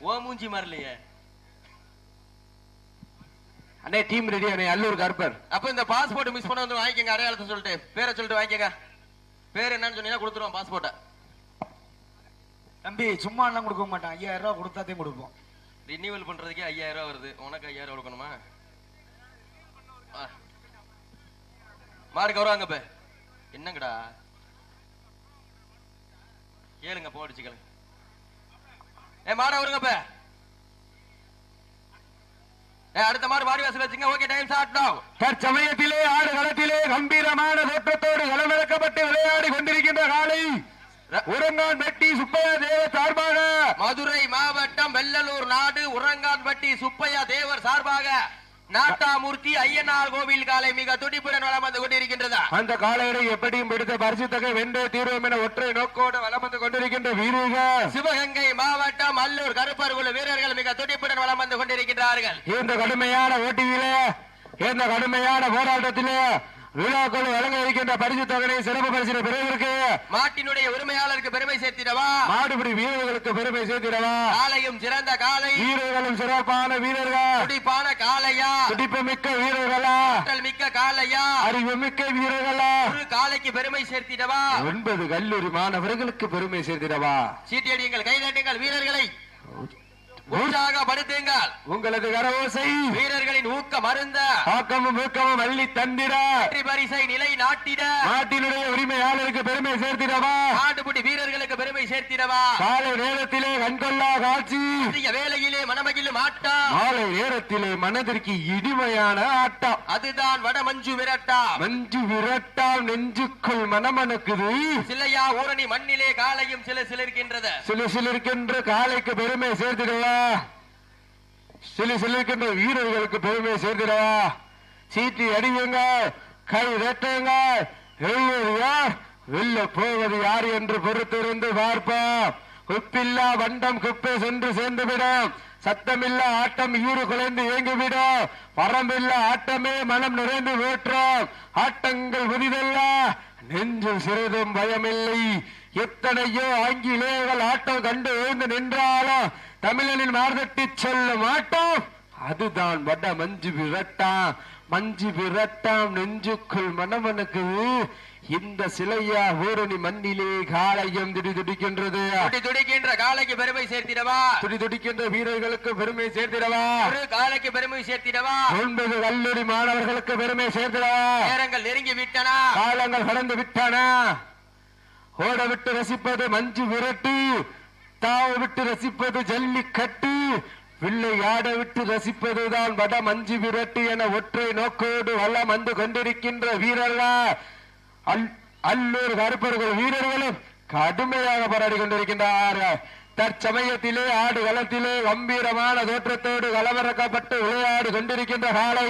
ஓ மூஞ்சி மாறலையே. அண்ணே team ready அண்ணே அல்லூர் கருப்பர் அப்ப இந்த பாஸ்போர்ட் மிஸ் பண்ண வந்து வாங்கிக்கங்க அடையாளத்தை சொல்லிட்டு. பேரை சொல்லிட்டு வாங்கிக்கங்க. பேர் என்னன்னு சொன்னீங்கன்னா கொடுத்துருவோம் பாஸ்போர்ட்டை தம்பி சும்மா எல்லாம் கொடுக்க மாட்டான். ஐயாயிரம் ரூபாய் கொடுத்தாதே கொடுப்போம். ரினியூவல் பண்றதுக்கே ஐயாயிரம் ரூபாய் வருது. உனக்கு ஐயாயிரம் ரூபாய் கொடுக்கணுமா? ஆ. மாடு கௌரவாங்க இப்ப. என்னங்கடா? கேளுங்க போடிச்சுக்கல ஏ மாடு ஏ அடுத்த மாடு வாடி வாசல் வச்சுங்க. ஓகே டைம் ஸ்டார்ட் நவ தற்சமயத்திலே ஆடு களத்திலே கம்பீரமான தோற்றத்தோடு களமிறக்கப்பட்டு விளையாடி கொண்டிருக்கின்ற காலை உரங்கான் வெட்டி சுப்பையா தேவ சார்பாக. மதுரை மாவட்டம் வெள்ளலூர் நாடு உரங்கான்பட்டி சுப்பையா தேவர் சார்பாக. நாட்டாமூர்த்தி ஐயனார் கோவில் காலை மிக துடிப்புடன் வளம் வந்து கொண்டிருக்கின்றதா? அந்த காலையரை எப்படியும் பிடித்த பரிசு தொகை வென்றே தீர்வோம் என ஒற்றை நோக்கோடு வலம் வந்து கொண்டிருக்கின்ற வீரர்கள். சிவகங்கை மாவட்டம் அல்லூர் கருப்பர் குழு வீரர்கள் மிக துடிப்புடன் வளம் வந்து கொண்டிருக்கின்றார்கள். இந்த கடுமையான போட்டியிலே இந்த கடுமையான போராட்டத்திலே விழாக்குழு வழங்க இருக்கின்ற பரிசு தொகையை சிறப்பு பரிசு பெறுவதற்கு மாட்டினுடைய உரிமையாளருக்கு பெருமை சேர்த்திடவா? மாடுபிடி வீரர்களுக்கு பெருமை சேர்த்திடவா? காலையும் சிறந்த காலை வீரர்களும் சிறப்பான வீரர்கள். துடிப்பான காளையா? துடிப்பு மிக்க வீரர்களா? மிக்க காளையா? அறிவு மிக்க வீரர்களா? ஒரு காலைக்கு பெருமை சேர்த்திடவா? ஒன்பது கல்லூரி மாணவர்களுக்கு பெருமை சேர்த்திடவா? சீட்டியடியுங்கள் கைதட்டுங்கள் வீரர்களை. உற்சாகப்படுத்துங்கள் உங்களது கரவோசை. வீரர்களின் ஊக்க மருந்த. ஆக்கமும் ஊக்கமும் அள்ளி தந்திட. வெற்றி பரிசை நிலை நாட்டிட. நாட்டினுடைய உரிமையாளருக்கு பெருமை சேர்த்திடவா? நாடுபுடி வீரர்களுக்கு பெருமை சேர்த்திடவா? காலை நேரத்திலே கண்கொள்ளா காட்சி. வேளையிலே மனமகிழும் ஆட்டம். மாலை நேரத்திலே மனதிற்கு இனிமையான ஆட்டம். அதுதான் வடமஞ்சு விரட்டா. மஞ்சு விரட்டாம் நெஞ்சுக்குள் மனமனுக்குது சிலையா ஊரணி மண்ணிலே காலையும் சில சிலிருக்கின்றது. சிலு சிலிருக்கின்ற காலைக்கு பெருமை சேர்த்திடவா? சிலி சிலிருக்கின்ற வீரர்களுக்கு பெருமை சேர்த்திடவா சீட்டி அடியுங்க கை வெட்டுங்க. எழுவது யார் வெல்ல போவது யார் என்று பொறுத்திருந்து பார்ப்போம். குப்பில்லா வண்டம் குப்பை சென்று சேர்ந்துவிடும். சத்தமில்லா ஆட்டம் ஈறு குலைந்து இயங்கிவிடும் வரம்பில்லா ஆட்டமே மனம் நிறைந்து ஊற்றும் ஆட்டங்கள் புதிதல்ல. நெஞ்சில் சிறிதும் பயமில்லை. எத்தனையோ ஆங்கிலேயர்கள் ஆட்டம் கண்டு எழுந்து நின்றாலும் தமிழனின் மார்தட்டி சொல்லும் ஆட்டம் அதுதான் வட மஞ்சு விரட்டாம். மஞ்சு விரட்டாம் நெஞ்சுக்குள் மனமனுக்கு இந்த சிலையா ஊரணி மண்ணிலே காளையம் திடி துடிக்கின்றது. துடி துடிக்கின்ற காலைக்கு பெருமை சேர்த்திடவா? துடி துடிக்கின்ற வீரர்களுக்கு பெருமை சேர்த்திடவா? ஒரு காலைக்கு பெருமை சேர்த்திடவா? ஒன்பது கல்லூரி மாணவர்களுக்கு பெருமை சேர்த்திடவா? நேரங்கள் நெருங்கி விட்டன. காலங்கள் கடந்து விட்டன. ஓட விட்டு ரசிப்பது மஞ்சு விரட்டு. தாவை விட்டு ரசிப்பது ஜல்லிக்கட்டு வில்லை ஆட விட்டு ரசிப்பதுதான் வட மஞ்சு விரட்டு என ஒற்றை நோக்கோடு வல்லம் வந்து கொண்டிருக்கின்ற வீரர்களா? அல்- அல்லூர் கருப்பர்கள் வீரர்களும் கடுமையாக போராடி கொண்டிருக்கின்றார்கள் தற்சமயத்திலே ஆடு களத்திலே கம்பீரமான தோற்றத்தோடு கலவரக்கப்பட்டு விளையாடு கொண்டிருக்கின்ற காலை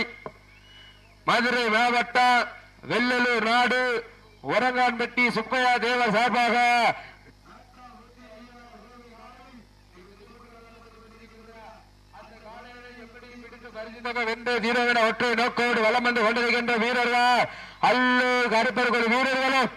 மதுரை மாவட்டம் வெள்ளலூர் நாடு உரங்கான்பட்டி சுப்பையா தேவர் சார்பாக வென்று தீரவிட ஒற்றை நோக்கோடு வலம் வந்து கொண்டிருக்கின்ற வீரர்கள்? அல்லு கருப்பர்கள் வீரர்களும்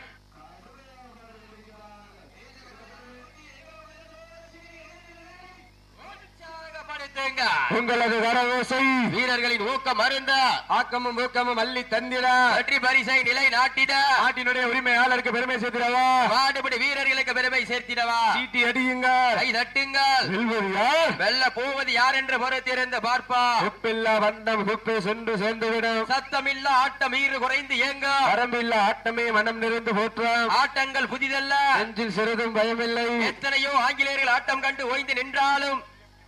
உங்களது கரவோசை வீரர்களின் ஊக்கம் மருந்த ஆக்கமும் ஊக்கமும் அள்ளி தந்திர வெற்றி பரிசை நிலை நாட்டிட. நாட்டினுடைய உரிமையாளருக்கு பெருமை சேர்த்திடவா? மாடுபிடி வீரர்களுக்கு பெருமை சேர்த்திடவா? சீட்டி அடியுங்கள். கை தட்டுங்கள். வெல்ல போவது யார் என்று பொறுத்திருந்து பார்ப்பா குப்பில்லா வண்டம் குப்பை சென்று சேர்ந்துவிடும். சத்தமில்ல ஆட்டம் ஈறு குறைந்து ஏங்க வரம்பில்லா ஆட்டமே மனம் நிறைந்து போற்றாம். ஆட்டங்கள் புதிதல்ல. நெஞ்சில் சிறிதும் பயமில்லை. எத்தனையோ ஆங்கிலேயர்கள் ஆட்டம் கண்டு ஓய்ந்து நின்றாலும்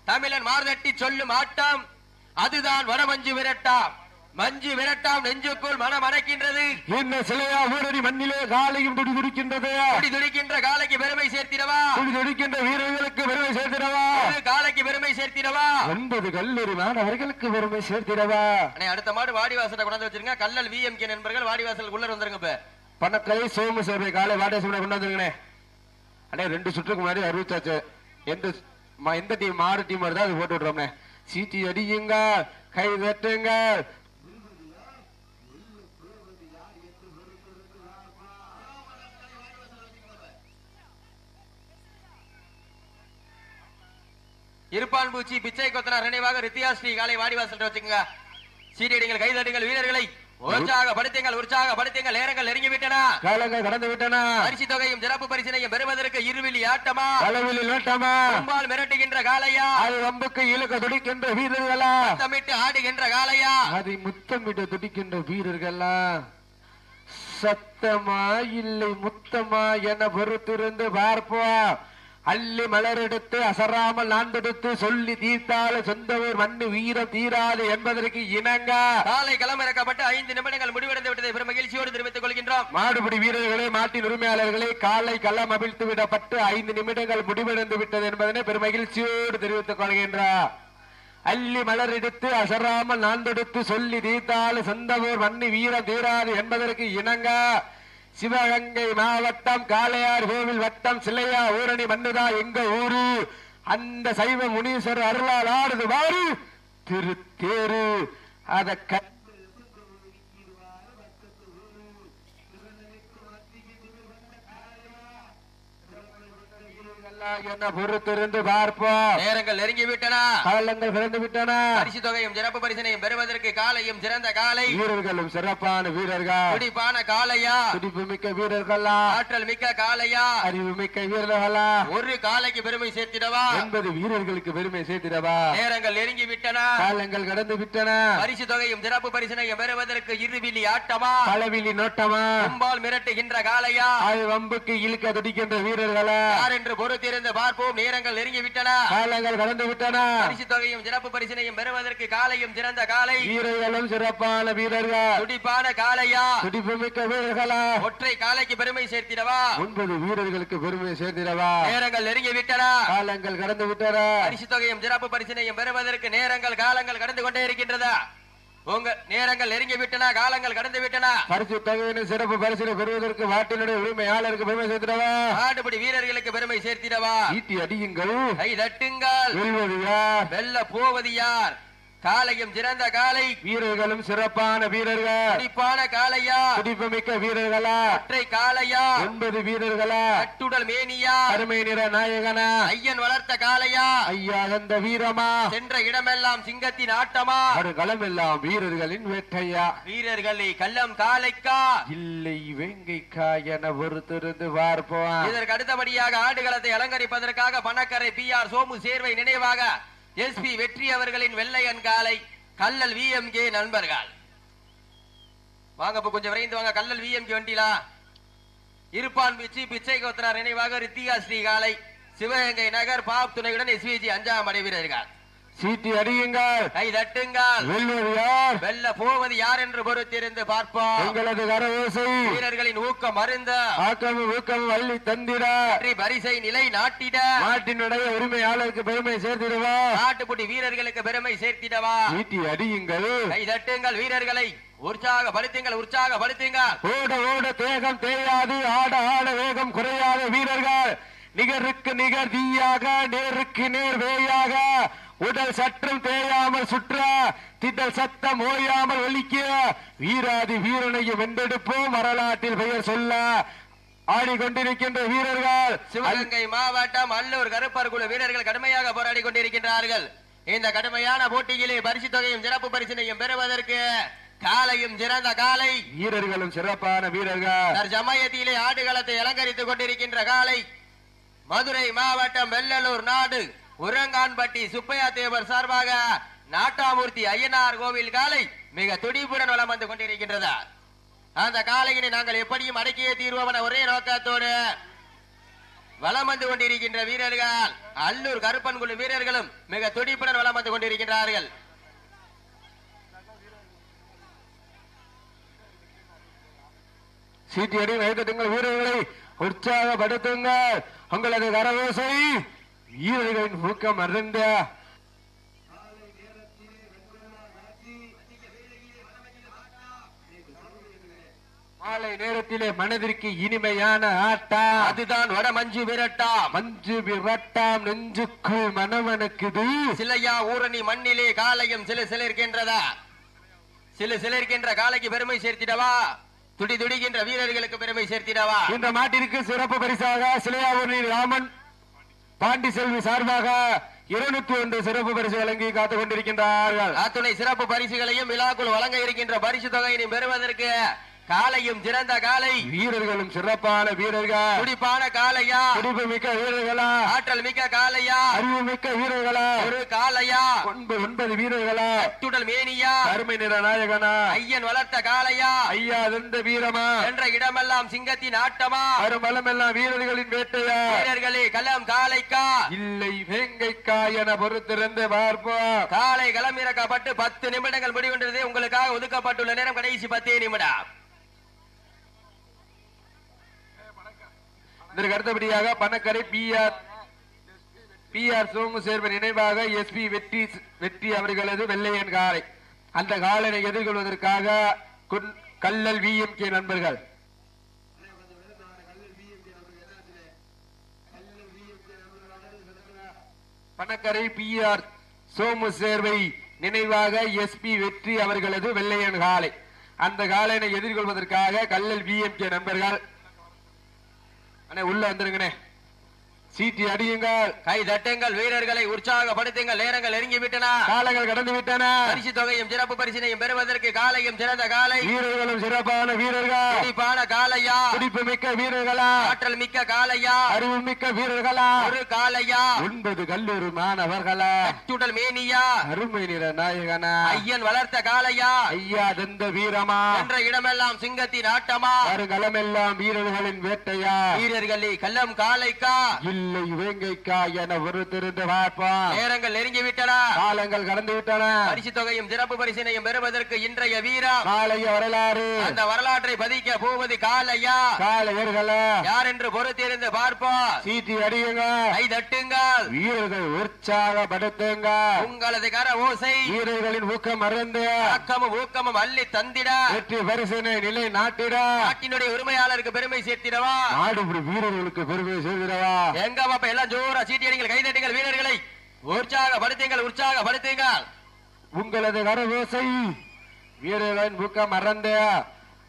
தமிழன் மார்தட்டி சொல்லும் ஆட்டம் அதுதான் வடமஞ்சு விரட்டாம். மஞ்சு விரட்டாம் நெஞ்சுக்குள் மனம் அணைக்கின்றது. இந்த சிலையா ஊரடி மண்ணிலே காலையும் துடி துடிக்கின்றது? துடி துடிக்கின்ற காலைக்கு பெருமை சேர்த்திடவா? துடி துடிக்கின்ற வீரர்களுக்கு பெருமை சேர்த்திடவா? காலைக்கு பெருமை சேர்த்திடவா? ஒன்பது கல்லூரி மாணவர்களுக்கு பெருமை சேர்த்திடவா? அடுத்த மாடு வாடிவாசலை கொண்டாந்து வச்சிருங்க. கல்லல் விஎம்கே நண்பர்கள் வாடிவாசல் உள்ள வந்துருங்க இப்ப. பணக்கை சோமு சேவை காலை வாடேசம் கொண்டு வந்துருங்கண்ணே. அண்ணே ரெண்டு சுற்றுக்கு முன்னாடி அறிவிச்சாச்சு எந்த ம- எந்த டீம் மாறு டீம் வருதோ? அது போட்டு விடுறோம்ண்ணே சீட்டி அடியுங்க கை தட்டுங்க. இருப்பான் பூச்சி பிச்சை கொத்தனார் நினைவாக ரித்தியா ஸ்ரீ காலை வாடிவாசல் அடிங்கள் கை கைதட்டுங்கள் வீரர்களை. உற்சாகப்படுத்துங்கள் உற்சாகப்படுத்துங்கள். நேரங்கள் நெருங்கி விட்டன. காலங்கள் கடந்து விட்டன. பரிசு தொகையும் சிறப்பு பரிசினையும் பெறுவதற்கு இருவிழி ஆட்டமா அளவில் நோட்டமா மிரட்டுகின்ற காளையா? அது வம்புக்கு இழுக்க துடிக்கின்ற வீரர்களா? ஆடுகின்ற காளையா? அதை முத்தமிட துடிக்கின்ற வீரர்களா? சத்தமா இல்லை முத்தமா என பொறுத்திருந்து பார்ப்போம். அள்ளி மலரெடுத்து அசராமல் நாண்டெடுத்து சொல்லி தீர்த்தால சொந்த ஊர் மண்ணு வீரம் தீராது என்பதற்கு இணங்க. காலை களமிறக்கப்பட்டு ஐந்து நிமிடங்கள் முடிவடைந்து விட்டதை பெரும் மகிழ்ச்சியோடு தெரிவித்துக் கொள்கின்றோம். மாடுபிடி வீரர்களே மாட்டின் உரிமையாளர்களே காலை களம் அவிழ்த்து விடப்பட்டு ஐந்து நிமிடங்கள் முடிவடைந்து விட்டது என்பதனை பெருமகிழ்ச்சியோடு தெரிவித்துக் கொள்கின்றார் அள்ளி மலர் எடுத்து அசராமல் நாண்டெடுத்து சொல்லி தீர்த்தால் சொந்தமூர் மண்ணி வீரம் தீராது என்பதற்கு இணங்க. சிவகங்கை மாவட்டம் காளையார் கோவில் வட்டம் சிலையா ஊரணி மண்ணுதா எங்க ஊரு? அந்த சைவ முனீஸ்வரர் அருளால் ஆடுது வாரு திருத்தேரு. அத என்ன பொறுத்திருந்து பார்ப்போம். நேரங்கள் நெருங்கி விட்டன. காலங்கள் பிறந்து விட்டன. பரிசு தொகையும் சிறப்பு பரிசினையும் பெறுவதற்கு காலையும் சிறந்த காலை. வீரர்களும் சிறப்பான வீரர்கள்? துடிப்பான காளையா துடிப்பு மிக்க வீரர்களா? ஆற்றல் மிக்க காளையா அறிவு மிக்க வீரர்களா? ஒரு காலைக்கு பெருமை சேர்த்திடவா? என்பது வீரர்களுக்கு பெருமை சேர்த்திடவா? நேரங்கள் நெருங்கி விட்டன. காலங்கள் கடந்து விட்டன. பரிசு தொகையும் சிறப்பு பரிசினையும் பெறுவதற்கு இருவிழி ஆட்டமா? களவிலி நோட்டமா? கும்பால் மிரட்டுகின்ற காளையா அது வம்புக்கு இழுக்க துடிக்கின்ற வீரர்களா? யார் என்று பொறுத்திருந்து பார்ப்போம். நேரங்கள் நெருங்கி விட்டன காலங்கள் கடந்து விட்டன பரிசு தொகையும் சிறப்பு பரிசினையும் பெறுவதற்கு காலையும் சிறந்த காலை. வீரர்களும் சிறப்பான வீரர்கள். துடிப்பான காளையா? துடிப்பு மிக்க வீரர்களா? ஒற்றை காலைக்கு பெருமை சேர்த்திடவா? ஒன்பது வீரர்களுக்கு பெருமை சேர்த்திடவா? நேரங்கள் நெருங்கி விட்டன காலங்கள் கடந்து விட்டன பரிசு தொகையும் சிறப்பு பரிசினையும் பெறுவதற்கு நேரங்கள் காலங்கள் கடந்து கொண்டே இருக்கின்றதா உங்க நேரங்கள் நெருங்கி விட்டன காலங்கள் கடந்து விட்டன. பரிசு தொகையின சிறப்பு பரிசினை பெறுவதற்கு வாட்டினுடைய உரிமையாளருக்கு பெருமை சேர்த்திடவா? ஆடுபடி வீரர்களுக்கு பெருமை சேர்த்திடவா? ஈட்டி அடியுங்கள். கை தட்டுங்கள். வெல்வது யார்? வெல்ல போவது யார்? காலையும் சிறந்த காலை வீரர்களும் சிறப்பான வீரர்கள். துடிப்பான காளையா. துடிப்பு மிக்க வீரர்களா. ஒற்றை காளையா. ஒன்பது வீரர்களா. கட்டுடல் மேனியா. அருமை நிற நாயகனா. ஐயன் வளர்த்த காளையா. ஐயா அந்த வீரமா. சென்ற இடமெல்லாம் சிங்கத்தின் ஆட்டமா. களம் எல்லாம் வீரர்களின் வேட்டையா. வீரர்களே கள்ளம் காளைக்கா. இல்லை வேங்கைக்கா என பொறுத்திருந்து பார்ப்போம் இதற்கு அடுத்தபடியாக ஆடுகளத்தை அலங்கரிப்பதற்காக பணக்கரை பி ஆர் சோமு சேர்வை நினைவாக எஸ் பி வெற்றி அவர்களின் வெள்ளையன் அன்காலை கல்லல் விஎம்கே நண்பர்கள். வாங்க இப்ப கொஞ்சம் விரைந்து வாங்க. கல்லல் விஎம்கே வண்டிலா? இருப்பான் பிச்சு பிச்சை கோத்தனார் நினைவாக ரித்திகா ஸ்ரீ காலை. சிவகங்கை நகர் பாப் துணையுடன் எஸ்விஜி அஞ்சாம் அடைவீரர்கள். சீட்டி அடியுங்கள். கை தட்டுங்கள். வெல்வது யார்? வெல்ல போவது யார் என்று பொறுத்திருந்து பார்ப்போம். எங்களது கரவோசை வீரர்களின் ஊக்கம் அருந்த. ஆக்கமும் ஊக்கமும் வள்ளி தந்திட. பரிசை நிலை நாட்டிட. நாட்டினுடைய உரிமையாளருக்கு பெருமை சேர்த்திடுவா? நாட்டுப்புடி வீரர்களுக்கு பெருமை சேர்த்திடவா? சீட்டி அடியுங்கள். கை தட்டுங்கள் வீரர்களை. உற்சாகப்படுத்துங்கள் உற்சாகப்படுத்துங்கள். ஓட ஓட தேகம் தேயாது. ஆட ஆட வேகம் குறையாத வீரர்கள். நிகருக்கு நிகர் தீயாக நேருக்கு நேர் வேயாக. உடல் சற்றும் தேயாமல் சுற்ற திடல் சத்தம் ஓயாமல் ஒலிக்க வீராதி வீரனையும் வென்றெடுப்போம். வரலாற்றில் பெயர் சொல்ல ஆடிக்கொண்டிருக்கின்ற வீரர்கள். சிவகங்கை மாவட்டம் அல்லூர் கருப்பர் குழு வீரர்கள் கடுமையாக போராடி கொண்டிருக்கின்றார்கள். இந்த கடுமையான போட்டியிலே பரிசு தொகையும் சிறப்பு பரிசினையும் பெறுவதற்கு காலையும் சிறந்த காலை. வீரர்களும் சிறப்பான வீரர்கள். தற்சமயத்திலே ஆடுகளத்தை அலங்கரித்துக் கொண்டிருக்கின்ற காலை. மதுரை மாவட்டம் வெள்ளலூர் நாடு. உரங்கான்பட்டி சுப்பையா தேவர் சார்பாக நாட்டாமூர்த்தி ஐயனார் கோவில் காலை மிக துடிப்புடன் வளம் வந்து கொண்டிருக்கின்றது. அந்த காலையினை நாங்கள் எப்படியும் அடக்கியே தீர்வோம் என ஒரே நோக்கத்தோடு வளம் வந்து கொண்டிருக்கின்ற வீரர்கள் அல்லூர் கருப்பன் குழு வீரர்களும் மிக துடிப்புடன் வளம் வந்து கொண்டிருக்கின்றார்கள். சீட்டியடி அடி வீரர்களை உற்சாகப்படுத்துங்கள். உங்களது கரவோசை வீரர்களின் ஊக்கம் அருந்த மாலை நேரத்திலே மனதிற்கு இனிமையான ஆட்டம் அதுதான் வட மஞ்சு விரட்டாம் மஞ்சு விரட்டாம் நெஞ்சுக்குள் மனவனுக்குது சிலையா ஊரணி மண்ணிலே காலையும் சில சிலிருக்கின்றதா? சில சிலிருக்கின்ற காலைக்கு பெருமை சேர்த்திடவா? துடி துடிக்கின்ற வீரர்களுக்கு பெருமை சேர்த்திடவா? இந்த மாட்டிற்கு சிறப்பு பரிசாக சிலையாவூரில் ராமன் பாண்டி செல்வி சார்பாக இருநூத்தி ஒன்று சிறப்பு பரிசு வழங்கி காத்துக் கொண்டிருக்கின்றார்கள். அத்துணை சிறப்பு பரிசுகளையும் விழாக்குள் வழங்க இருக்கின்ற பரிசு தொகையினை பெறுவதற்கு காலையும் சிறந்த காலை. வீரர்களும் சிறப்பான வீரர்கள். துடிப்பான காலையா. துடிப்பு மிக்க வீரர்களா. ஆற்றல் மிக்க காலையா. அறிவு மிக்க வீரர்களா. ஒரு காலையா. ஒன்பது ஒன்பது வீரர்களா. துடல் மேனியா. அருமை நிற நாயகனா. ஐயன் வளர்த்த காலையா. ஐயா தந்த வீரமா. என்ற இடமெல்லாம் சிங்கத்தின் ஆட்டமா. அருமலமெல்லாம் வீரர்களின் வேட்டையா. வீரர்களே களம் காலைக்கா. இல்லை வேங்கைக்கா என பொறுத்திருந்து பார்ப்போம். காலை களமிறக்கப்பட்டு பத்து நிமிடங்கள் முடிவுன்றது. உங்களுக்காக ஒதுக்கப்பட்டுள்ள நேரம் கடைசி பத்தே நிமிடம். இதற்கு அடுத்தபடியாக Panakkarai P R P R Somu சோமசேர்வன் நினைவாக எஸ்பி வெற்றி வெற்றி அவர்களது வெள்ளையன் காலை அந்த காலனை எதிர்கொள்வதற்காக கல்லல் வி எம் கே நண்பர்கள். பணக்கரை பி ஆர் சோமு சேர்வை நினைவாக எஸ் பி வெற்றி அவர்களது வெள்ளையன் காலை. அந்த காலனை எதிர்கொள்வதற்காக கல்லல் வி எம் கே நண்பர்கள் அண்ணே உள்ள வந்துருங்கண்ணே. சீட்டி அடியுங்கள். கை தட்டுங்கள் வீரர்களை உற்சாகப்படுத்துங்கள். நேரங்கள் நெருங்கி விட்டன காலங்கள் கடந்து விட்டன பரிசு தொகையும் சிறப்பு பரிசினையும் பெறுவதற்கு காலையும் சிறந்த காலை. வீரர்களும் சிறப்பான வீரர்கள். துடிப்பான காலையா? துடிப்பு மிக்க வீரர்களா? ஆற்றல் மிக்க காலையா? அறிவு மிக்க வீரர்களா? ஒரு காலையா? ஒன்பது கல்லூரி மாணவர்களா? துடல் மேனியா? அருமை நிற நாயகனா? ஐயன் வளர்த்த காலையா? ஐயா தந்த வீரமா? என்ற இடமெல்லாம் சிங்கத்தின் ஆட்டமா? வருகளமெல்லாம் வீரர்களின் வேட்டையா? வீரர்களே கள்ளம் காலைக்கா இல்லை. வேங்கைக்கா என ஒரு திருந்து பார்ப்போம். நேரங்கள் நெருங்கி விட்டன காலங்கள் கடந்து விட்டன பரிசு தொகையும் சிறப்பு பரிசினையும் பெறுவதற்கு இன்றைய வீரம். காலைய வரலாறு. அந்த வரலாற்றை பதிக்க போவது காலையா? காலையர்களா யார் என்று பொறுத்திருந்து பார்ப்போம். சீட்டி அடியுங்க. கை தட்டுங்கள். வீரர்கள் உற்சாகப்படுத்துங்க உங்களது கர ஓசை. வீரர்களின் ஊக்கம் மறந்து ஆக்கமும் ஊக்கமும் அள்ளி தந்திட. வெற்றி பரிசனை நிலை நாட்டிட. நாட்டினுடைய உரிமையாளருக்கு பெருமை சேர்த்திடவா? நாடுபடி வீரர்களுக்கு பெருமை சேர்க்கிறவா எங்க பாப்பா எல்லாம் ஜோரா சீட்டி அடிங்கள் கைதட்டுங்கள் வீரர்களை. உற்சாகப்படுத்துங்கள் உற்சாகப்படுத்துங்கள். உங்களது கரவோசை வீரர்களின் ஊக்கம் மறந்து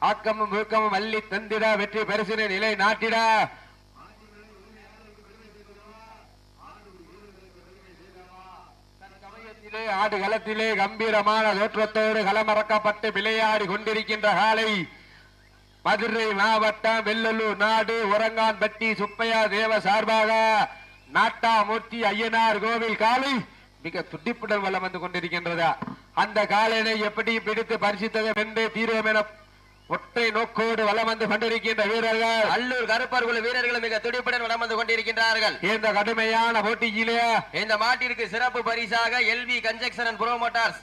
ஆக்கமும் ஊக்கமும் அள்ளி தந்திட வெற்றி பரிசினை நிலை நாட்டிட. ஆடு களத்திலே கம்பீரமான தோற்றத்தோடு களமறக்கப்பட்டு விளையாடி கொண்டிருக்கின்ற காலை மதுரை மாவட்டம் வெள்ளலூர் நாடு உரங்கான்பட்டி சுப்பையா தேவ சார்பாக நாட்டாமூர்த்தி ஐயனார் கோவில் காலை மிக துடிப்புடன் வலம் வந்து கொண்டிருக்கின்றது? அந்த காலையை எப்படி பிடித்து பரிசித்தது வென்று தீர்வோம் என ஒற்றை நோக்கோடு வலம் வந்து கொண்டிருக்கின்ற வீரர்கள். அல்லூர் கருப்பர் குழு வீரர்கள் மிக துடிப்புடன் வலம் வந்து கொண்டிருக்கின்றார்கள். இந்த கடுமையான போட்டியிலே இந்த மாட்டிற்கு சிறப்பு பரிசாக L V conjunction promoters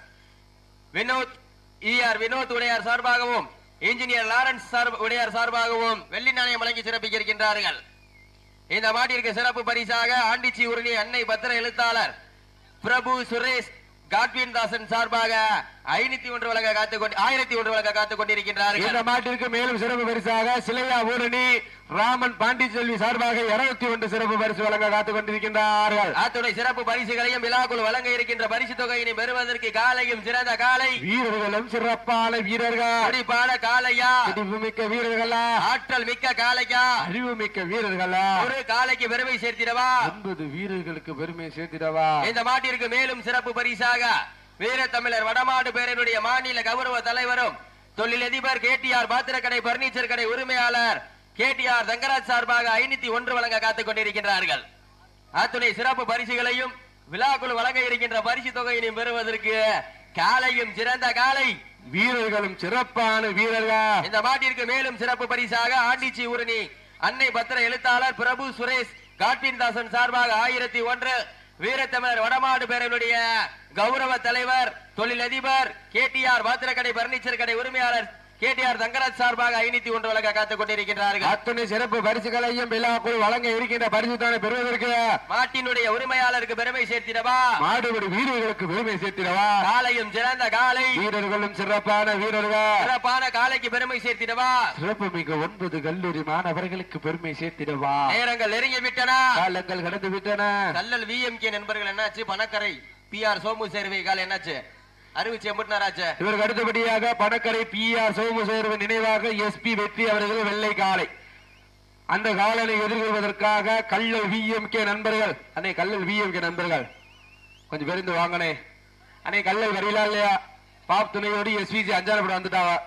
Vinod E R Vinod Udaiyar சார்பாகவும் இன்ஜினியர் லாரன்ஸ் சார் உடையார் சார்பாகவும் வெள்ளி நாணயம் வழங்கி சிறப்பிக்க இருக்கின்றார்கள் இந்த மாட்டிற்கு சிறப்பு பரிசாக ஆண்டிச்சி உருளி அன்னை பத்திர எழுத்தாளர் பிரபு சுரேஷ் காட்வின் தாசன் சார்பாக ஐநூத்தி ஒன்று வழங்க காத்துக் கொண்டு ஆயிரத்தி ஒன்று வழங்க காத்துக் கொண்டிருக்கின்றார்கள் இந்த மாட்டிற்கு மேலும் சிறப்பு பரிசாக சிலையா ஊரணி ராமன் பாண்டிச்செல்வி சார்பாக இருநூத்தி ஒன்று சிறப்பு பரிசு வழங்க காத்துக் கொண்டிருக்கின்றார்கள் அத்துணை சிறப்பு பரிசுகளையும் விழாக்குள் வழங்க இருக்கின்ற பரிசு தொகையினை பெறுவதற்கு காலையும் சிறந்த காலை. வீரர்களும் சிறப்பான வீரர்கள். துடிப்பான காலையா துடிப்பு மிக்க வீரர்களா? ஆற்றல் மிக்க காலையா அறிவு மிக்க வீரர்களா? ஒரு காலைக்கு பெருமை சேர்த்திடவா? ஒன்பது வீரர்களுக்கு பெருமை சேர்த்திடவா? இந்த மாட்டிற்கு மேலும் சிறப்பு பரிசாக வீர தமிழர் வடமாடு பேரனுடைய மாநில கௌரவ தலைவரும் தொழிலதிபர் கேடிஆர் பாத்திரக்கடை பர்னிச்சர் கடை உரிமையாளர் கேடிஆர் தங்கராஜ் சார்பாக ஐநூத்தி ஒன்று வழங்க காத்துக் கொண்டிருக்கின்றார்கள். அத்துணை சிறப்பு பரிசுகளையும் விழாக்குழு வழங்க இருக்கின்ற பரிசு தொகையினையும் பெறுவதற்கு காலையும் சிறந்த காலை வீரர்களும் சிறப்பான வீரர்கள். இந்த மாட்டிற்கு மேலும் சிறப்பு பரிசாக ஆண்டிச்சி ஊரணி அன்னை பத்திர எழுத்தாளர் பிரபு சுரேஷ் காட்வின் தாசன் சார்பாக ஆயிரத்தி ஒன்று வீரத்தமிழர் வடமாடு பேரனுடைய கௌரவ தலைவர் தொழிலதிபர் கே டி ஆர் பாத்திரக்கடை பர்னிச்சர் கடை உரிமையாளர் கேடிஆர் தங்கராஜ் சார்பாக ஐநூத்தி ஒன்று வழங்க காத்துக் கொண்டிருக்கின்றார்கள். அத்தனை சிறப்பு பரிசுகளையும் விழாக்குள் வழங்க இருக்கின்ற பரிசுத்தான பெறுவதற்கு மாட்டினுடைய உரிமையாளருக்கு பெருமை சேர்த்திடவா? மாடுபடி வீரர்களுக்கு பெருமை சேர்த்திடவா? காலையும் சிறந்த காலை வீரர்களும் சிறப்பான வீரர்கள். சிறப்பான காலைக்கு பெருமை சேர்த்திடவா? சிறப்பு மிக ஒன்பது கல்லூரி மாணவர்களுக்கு பெருமை சேர்த்திடவா? நேரங்கள் நெருங்கி விட்டன. காலங்கள் கடந்து விட்டன. கல்லல் விஎம்கே நண்பர்கள் என்னாச்சு? பணக்கரை. பி ஆர் சோமு சேர்வை கால் என்னாச்சு? அறிவிச்சு எம்பிட்டுனாராச்சு இதற்கு அடுத்தபடியாக பணக்கரை பி ஆர் சோமசேரவன் நினைவாக எஸ்பி வெற்றி அவர்கள் வெள்ளை காலை. அந்த காலனை எதிர்கொள்வதற்காக கல்லல் வி எம் கே நண்பர்கள். அன்னை கல்லல் வி எம் கே நண்பர்கள். கொஞ்சம் பெருந்து வாங்கனே அண்ணே கல்லல் வரீங்களா இல்லையா? பாப் துணையோடு எஸ்பிசி அஞ்சாலப்படம் வந்துட்டாவா?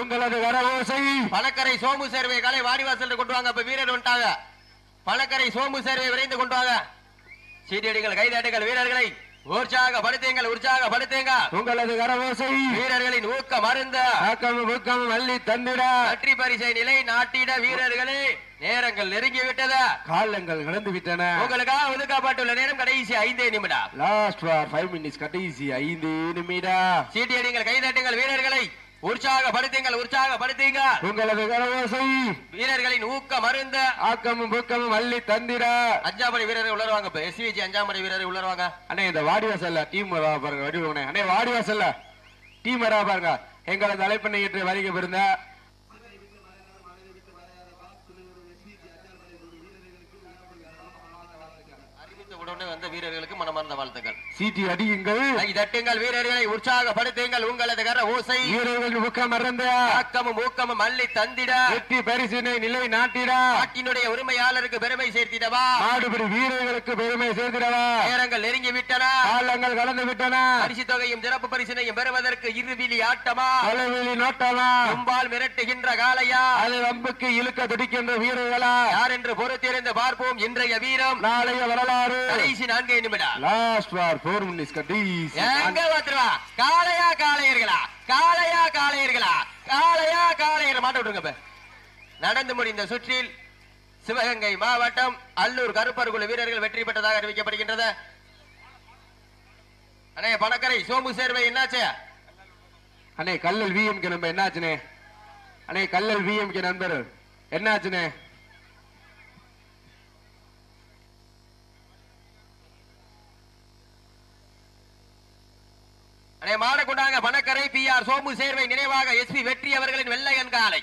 உங்களது வரவோசை பழக்கரை சோமு சேர்வை காலை வாடிவாசல் கொண்டு வாங்க. இப்ப வீரர் வந்துட்டாங்க. பழக்கரை சோமு சேர்வை விரைந்து கொண்டு வாங்க. சீட்டியடிகள் கைதாட்டுகள் வீரர்களை உற்சாகப்படுத்துங்கள் உற்சாகப்படுத்துங்க உங்களது வரவோசை வீரர்களின் ஊக்க மருந்த ஆக்கமும் ஊக்கமும் அள்ளி தந்திட. வெற்றி பரிசை நிலை நாட்டிட வீரர்களே நேரங்கள் நெருங்கி விட்டதா காலங்கள் கடந்து விட்டன உங்களுக்காக ஒதுக்கப்பட்டுள்ள நேரம் கடைசி ஐந்தே நிமிடம். லாஸ்ட் ஃபார் ஃபைவ் மினிட்ஸ் கடைசி ஐந்து நிமிடம். சீட்டியடிங்கள் கைதட்டுங்கள் வீரர்களை உற்சாகப்படுத்துங்கள் உற்சாகப்படுத்துங்க உங்களது வரவோசை வீரர்களின் ஊக்க மருந்த ஆக்கமும் ஊக்கமும் அள்ளி தந்திட. அஞ்சாமணி வீரரை உளருவாங்க இப்ப எஸ்விஜி அஞ்சாமணி வீரரை உளருவாங்க அண்ணே இந்த வாடிவாசல்ல டீம் வரா பாருங்க வடிவனே அண்ணே. வாடிவாசல்ல டீம் வரா பாருங்க. எங்களது அழைப்பு நேற்று வருகை பெருந்த உடனே வந்த வீரர்களுக்கு மனமார்ந்த வாழ்த்துக்கள். சீட்டி அடியுங்கள். தட்டுங்கள் வீரர்களை உற்சாகப்படுத்துங்கள். உங்களது கர ஓசை வீரர்கள் ஊக்கம் மறந்த ஆக்கமும் ஊக்கமும் அள்ளி தந்திட. வெற்றி பரிசினை நிலை நாட்டிட. நாட்டினுடைய உரிமையாளருக்கு பெருமை சேர்த்திடவா? நாடுபடி வீரர்களுக்கு பெருமை சேர்த்திடவா. நேரங்கள் நெருங்கி விட்டன. காலங்கள் கடந்து விட்டன. பரிசு தொகையும் சிறப்பு பரிசினையும் பெறுவதற்கு இருவிழி ஆட்டமா? தலைவிழி நோட்டமா? கும்பால் மிரட்டுகின்ற காளையா? அது வம்புக்கு இழுக்க துடிக்கின்ற வீரர்களா? யார் என்று பொறுத்திருந்து பார்ப்போம் இன்றைய வீரம். நாளைய வரலாறு. கடைசி நான்கே நிமிடம். லாஸ்ட் ஃபார் ஃபோர் மினிட்ஸ் கடைசி எங்க பாத்துருவா காளையா காளையர்களா? காளையா காளையர்களா? காளையா காளையர் மாட்ட விட்டுருங்க இப்ப. நடந்து முடிந்த சுற்றில் சிவகங்கை மாவட்டம் அல்லூர் கருப்பர் குழு வீரர்கள் வெற்றி பெற்றதாக அறிவிக்கப்படுகின்றது. அண்ணே பணக்கரை சோமு சேர்வை என்னாச்சு? அண்ணே கல்லல் விஎம்கே நம்ம என்னாச்சுனே அண்ணே கல்லல் விஎம்கே நண்பர் என்னாச்சுனே அண்ணே பணக்கரை பி ஆர் சோமு சேர்வை நினைவாக எஸ் பி வெற்றி அவர்களின் வெள்ளையன் காலை.